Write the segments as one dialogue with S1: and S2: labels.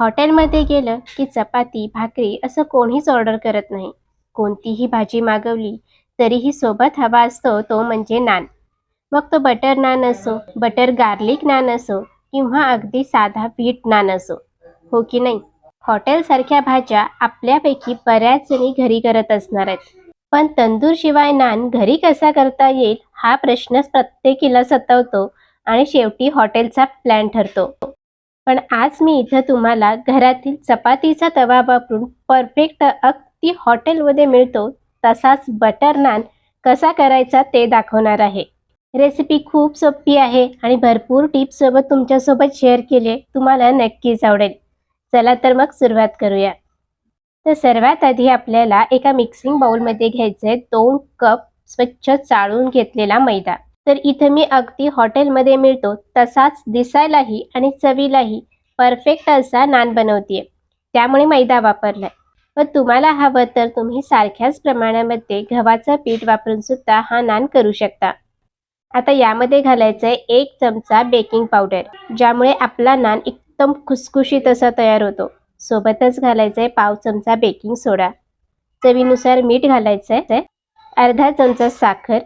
S1: हॉटेलमध्ये गेलं की चपाती भाकरी असं कोणीच ऑर्डर करत नाही. कोणतीही भाजी मागवली तरीही सोबत हवा असतो तो म्हणजे नान. मग तो बटर नान असो बटर गार्लिक नान असो किंवा अगदी साधा व्हीट नान असो. हो की नाही? हॉटेलसारख्या भाज्या आपल्यापैकी बऱ्याच जणी घरी करत असणार आहेत. पण तंदूर शिवाय नान घरी कसा करता येईल हा प्रश्नच प्रत्येकीला सतवतो आणि शेवटी हॉटेलचा प्लॅन ठरतो. पण आज मी इथं तुम्हाला घरातील चपातीचा तवा वापरून परफेक्ट अगदी हॉटेलमध्ये मिळतो तसाच बटर नान कसा करायचा ते दाखवणार आहे. रेसिपी खूप सोपी आहे आणि भरपूर टिप्ससोबत तुमच्यासोबत शेअर केले तुम्हाला नक्कीच आवडेल. चला तर मग सुरुवात करूया. तर सर्वात आधी आपल्याला एका मिक्सिंग बाउलमध्ये घ्यायचं आहे दोन कप स्वच्छ चाळून घेतलेला मैदा. तर इथं मी अगदी हॉटेलमध्ये मिळतो तसाच दिसायलाही आणि चवीलाही परफेक्ट असा नान बनवते त्यामुळे मैदा वापरलाय. पण तुम्हाला हवं तर तुम्ही सारख्याच प्रमाणामध्ये गव्हाचं पीठ वापरून सुद्धा हा नान करू शकता. आता यामध्ये घालायचं आहे एक चमचा बेकिंग पावडर ज्यामुळे आपला नान एकदम खुसखुशीत असा तयार होतो. सोबतच घालायचं आहे पाव चमचा बेकिंग सोडा. चवीनुसार मीठ घालायचं आहे अर्धा चमचा साखर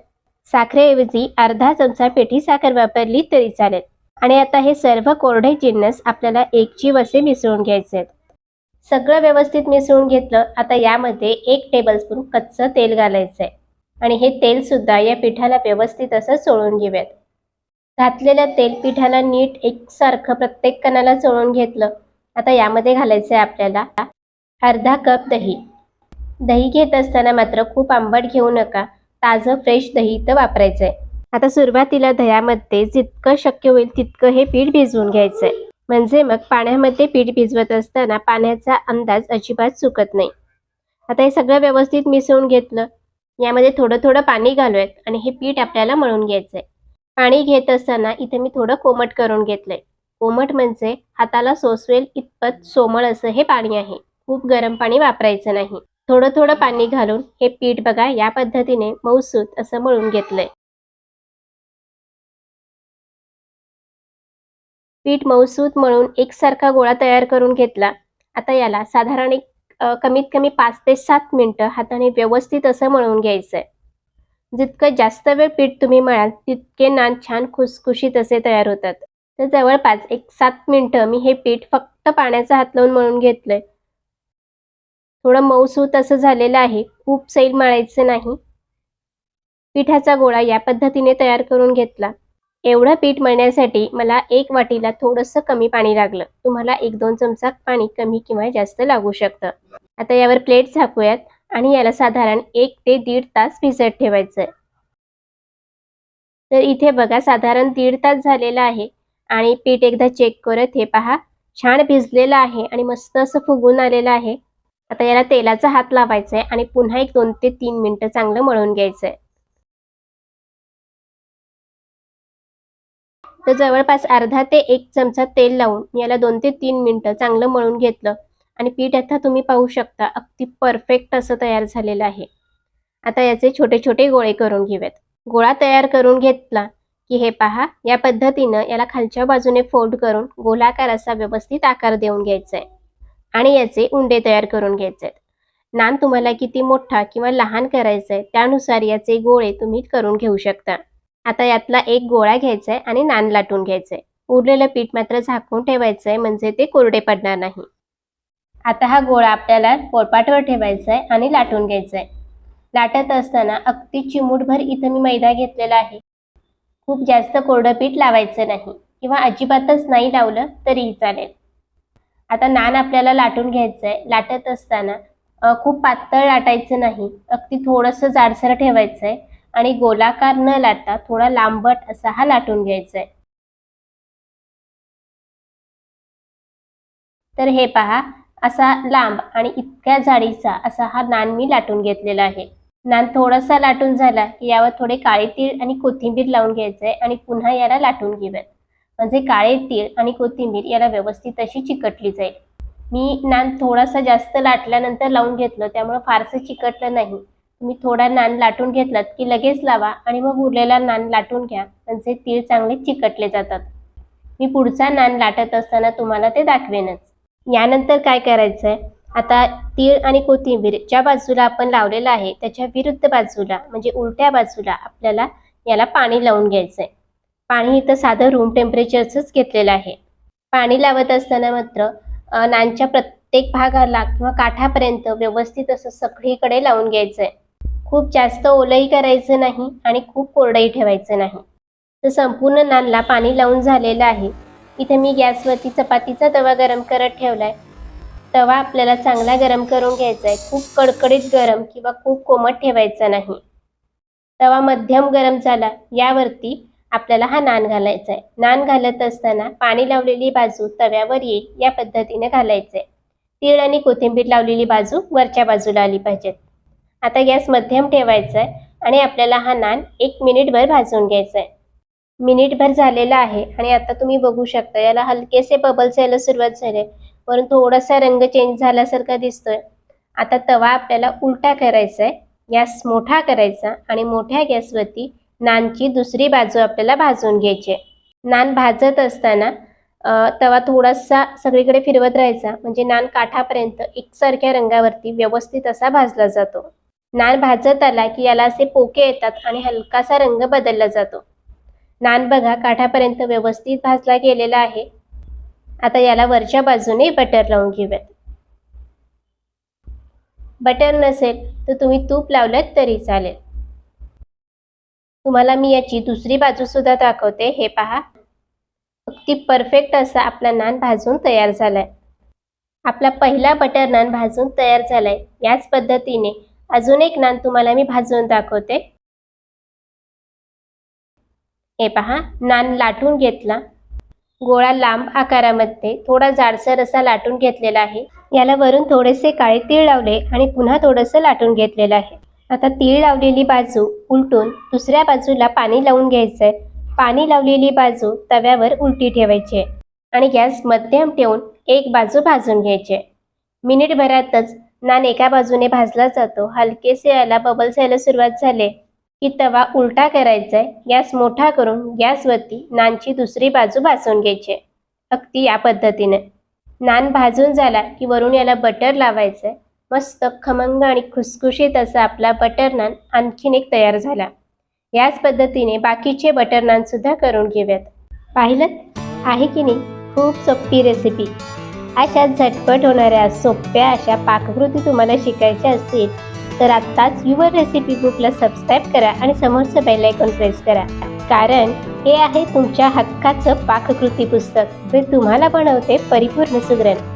S1: साखरेऐवजी अर्धा चमचा पेठी साखर वापरली तरी चालेल. आणि आता हे सर्व कोरडे जिन्नस आपल्याला एक जीव असे मिसळून घ्यायचे आहेत. सगळं व्यवस्थित मिसळून घेतलं आता यामध्ये एक टेबलस्पून कच्चं तेल घालायचं आहे आणि हे तेल सुद्धा या पिठाला व्यवस्थित असं चोळून घेऊयात. घातलेलं तेल पिठाला नीट एकसारखं प्रत्येक कणाला चोळून घेतलं. आता यामध्ये घालायचं आहे आपल्याला अर्धा कप दही. दही घेत असताना मात्र खूप आंबट घेऊ नका. ताजं फ्रेश दही इथं वापरायचं आहे आता सुरुवातीला दह्यामध्ये जितकं शक्य होईल तितकं हे पीठ भिजवून घ्यायचं आहे म्हणजे मग पाण्यामध्ये पीठ भिजवत असताना पाण्याचा अंदाज अजिबात चुकत नाही. आता हे सगळं व्यवस्थित मिसळून घेतलं. यामध्ये थोडं थोडं पाणी घालूयात आणि हे पीठ आपल्याला मळून घ्यायचं आहे पाणी घेत असताना इथे मी थोडं कोमट करून घेतलंय. कोमट म्हणजे हाताला सोसवेल इतपत सोमळ असं हे पाणी आहे. खूप गरम पाणी वापरायचं नाही. थोडं थोडं पाणी घालून हे पीठ बघा या पद्धतीने मऊसूत असं मळून घेतलंय. पीठ मऊसूत मळून एकसारखा गोळा तयार करून घेतला. आता याला साधारण एक कमीत कमी पाच ते सात मिनटं हाताने व्यवस्थित असं मळून घ्यायचंय. जितकं जास्त वेळ पीठ तुम्ही मळाल तितके नान छान खुसखुशीत असे तयार होतात. तर जवळपास एक सात मिनटं मी हे पीठ फक्त पाण्याचा हात लावून मळून घेतलंय. थोडं मऊसूत असं झालेलं आहे. खूप सैल मळायचं नाही. पिठाचा गोळा या पद्धतीने तयार करून घेतला. एवढं पीठ मळण्यासाठी मला एक वाटीला थोडंसं कमी पाणी लागलं. तुम्हाला एक दोन चमचा पाणी कमी किंवा जास्त लागू शकतं. आता यावर प्लेट झाकूयात आणि याला साधारण एक ते दीड तास भिजत ठेवायचं आहे तर इथे बघा साधारण दीड तास झालेला आहे आणि पीठ एकदा चेक करत हे पहा. छान भिजलेलं आहे आणि मस्त असं फुगून आलेलं आहे. आता याला तेलाचा हात लावायचा आहे आणि पुन्हा एक दोन ते तीन मिनिटं चांगलं मळून घ्यायचं आहे तर जवळपास अर्धा ते एक चमचा तेल लावून याला दोन ते तीन मिनिटं चांगलं मळून घेतलं आणि पीठ आता तुम्ही पाहू शकता अगदी परफेक्ट असं तयार झालेलं आहे. आता याचे छोटे छोटे गोळे करून घेऊयात. गोळा तयार करून घेतला की हे पहा या पद्धतीनं याला खालच्या बाजूने फोल्ड करून गोलाकार असा व्यवस्थित आकार देऊन घ्यायचा आहे आणि याचे उंडे तयार करून घ्यायचे आहेत. नान तुम्हाला किती मोठा किंवा लहान करायचा आहे त्यानुसार याचे गोळे तुम्ही करून घेऊ शकता. आता यातला एक गोळा घ्यायचा आहे आणि नान लाटून घ्यायचं आहे. उरलेलं पीठ मात्र झाकून ठेवायचं आहे म्हणजे ते कोरडे पडणार नाही. आता हा गोळा आपल्याला पोळपाटवर ठेवायचा आहे आणि लाटून घ्यायचा आहे. लाटत असताना अगदी चिमूटभर इथं मी मैदा घेतलेला आहे. खूप जास्त कोरडं पीठ लावायचं नाही. किंवा अजिबातच नाही लावलं तरीही चालेल. आता नान आपल्याला लाटून घ्यायचं आहे लाटत असताना खूप पातळ लाटायचं नाही. अगदी थोडंसं जाडसर ठेवायचं आहे आणि गोलाकार न लाटता थोडा लांबट असा हा लाटून घ्यायचा आहे तर हे पहा असा लांब आणि इतक्या जाडीचा असा हा नान मी लाटून घेतलेला आहे. नान थोडासा लाटून झाला की यावर थोडे काळे तीळ आणि कोथिंबीर लावून घ्यायचे आणि पुन्हा याला लाटून घेऊयात. म्हणजे काळे तीळ आणि कोथिंबीर याला व्यवस्थित अशी चिकटली जाईल. मी नान थोडासा जास्त लाटल्यानंतर लावून घेतलं त्यामुळे फारसं चिकटलं नाही. तुम्ही थोडा नान लाटून घेतलात की लगेच लावा आणि मग उरलेला नान लाटून घ्या म्हणजे तीळ चांगले चिकटले जातात. मी पुढचा नान लाटत असताना तुम्हाला ते दाखवेनच. यानंतर काय करायचं आहे आता तीळ आणि कोथिंबीर ज्या बाजूला आपण लावलेलं आहे त्याच्या विरुद्ध बाजूला म्हणजे उलट्या बाजूला आपल्याला याला पाणी लावून घ्यायचं आहे पाणी इथं साधं रूम टेम्परेचरचंच घेतलेलं आहे. पाणी लावत असताना मात्र नानच्या प्रत्येक भागाला किंवा काठापर्यंत व्यवस्थित असं सगळीकडे लावून घ्यायचं आहे खूप जास्त ओलंही करायचं नाही आणि खूप कोरडंही ठेवायचं नाही. तर संपूर्ण नानला पाणी लावून झालेलं आहे. इथे मी गॅसवरती चपातीचा तवा गरम करत ठेवला आहे तवा आपल्याला चांगला गरम करून घ्यायचा आहे खूप कडकडीत गरम किंवा खूप कोमट ठेवायचा नाही. तवा मध्यम गरम झाला. यावरती आपल्याला हा नान घालायचा आहे नान घालत असताना पाणी लावलेली बाजू तव्यावर येईल या पद्धतीने घालायचं आहे तीळ आणि कोथिंबीर लावलेली बाजू वरच्या बाजूला आली पाहिजेत. आता गॅस मध्यम ठेवायचा आहे आणि आपल्याला हा नान एक मिनिटभर भाजून घ्यायचा आहे मिनिटभर झालेला आहे आणि आता तुम्ही बघू शकता याला हलकेसे बबल्स यायला सुरुवात झाली आहे. वरून थोडासा रंग चेंज झाल्यासारखा दिसतोय. आता तवा आपल्याला उलटा करायचा आहे गॅस मोठा करायचा आणि मोठ्या गॅसवरती नानची दुसरी बाजू आपल्याला भाजून घ्यायची आहे. नान भाजत असताना तवा थोडासा सगळीकडे फिरवत राहायचा. म्हणजे नान काठापर्यंत एकसारख्या रंगावरती व्यवस्थित असा भाजला जातो. नान भाजत आला की याला असे पोके येतात आणि हलकासा रंग बदलला जातो. नान बघा काठापर्यंत व्यवस्थित भाजला गेलेला आहे. आता याला वरच्या बाजूने बटर लावून घेऊयात. बटर नसेल तर तुम्ही तूप लावलं तरी चालेल. तुम्हाला मी याची दुसरी बाजू सुद्धा दाखवते. हे पहा. अगदी परफेक्ट असा आपला नान भाजून तयार झालाय. आपला पहिला बटर नान भाजून तयार झालाय. याच पद्धतीने अजून एक नान तुम्हाला मी भाजून दाखवते. हे पहा. नान लाटून घेतला. गोळा लांब आकारामध्ये. थोडा जाडसर असा लाटून घेतलेला आहे. याला वरून थोडेसे काळे तीळ लावले आणि पुन्हा थोडंसं लाटून घेतलेलं आहे. आता तीळ लावलेली बाजू उलटून दुसऱ्या बाजूला पाणी लावून घ्यायचंय. पाणी लावलेली बाजू तव्यावर उलटी ठेवायची आहे आणि गॅस मध्यम ठेवून एक बाजू भाजून घ्यायची मिनिटभरातच नान एका बाजूने भाजला जातो. हलकेसे याला बबल्स यायला सुरुवात झाले. की तवा उलटा करायचा आहे गॅस मोठा करून गॅसवरती नानची दुसरी बाजू भाजून घ्यायची अगदी या पद्धतीने. नान भाजून झाला की वरून याला बटर लावायचं आहे मस्त खमंग आणि खुसखुशीत असा आपला बटर नान आणखीन एक तयार झाला. याच पद्धतीने बाकीचे बटर नान सुद्धा करून घेऊयात. पाहिलं? आहे की नाही? खूप सोपी रेसिपी अशा झटपट होणाऱ्या सोप्या अशा पाककृती तुम्हाला शिकायच्या असतील तर आत्ताच युवर रेसिपी बुकला सबस्क्राईब करा आणि समोरचं बेल आयकॉन प्रेस करा. कारण हे आहे तुमच्या हक्काचं पाककृती पुस्तक. जे तुम्हाला बनवते परिपूर्ण सुगरण.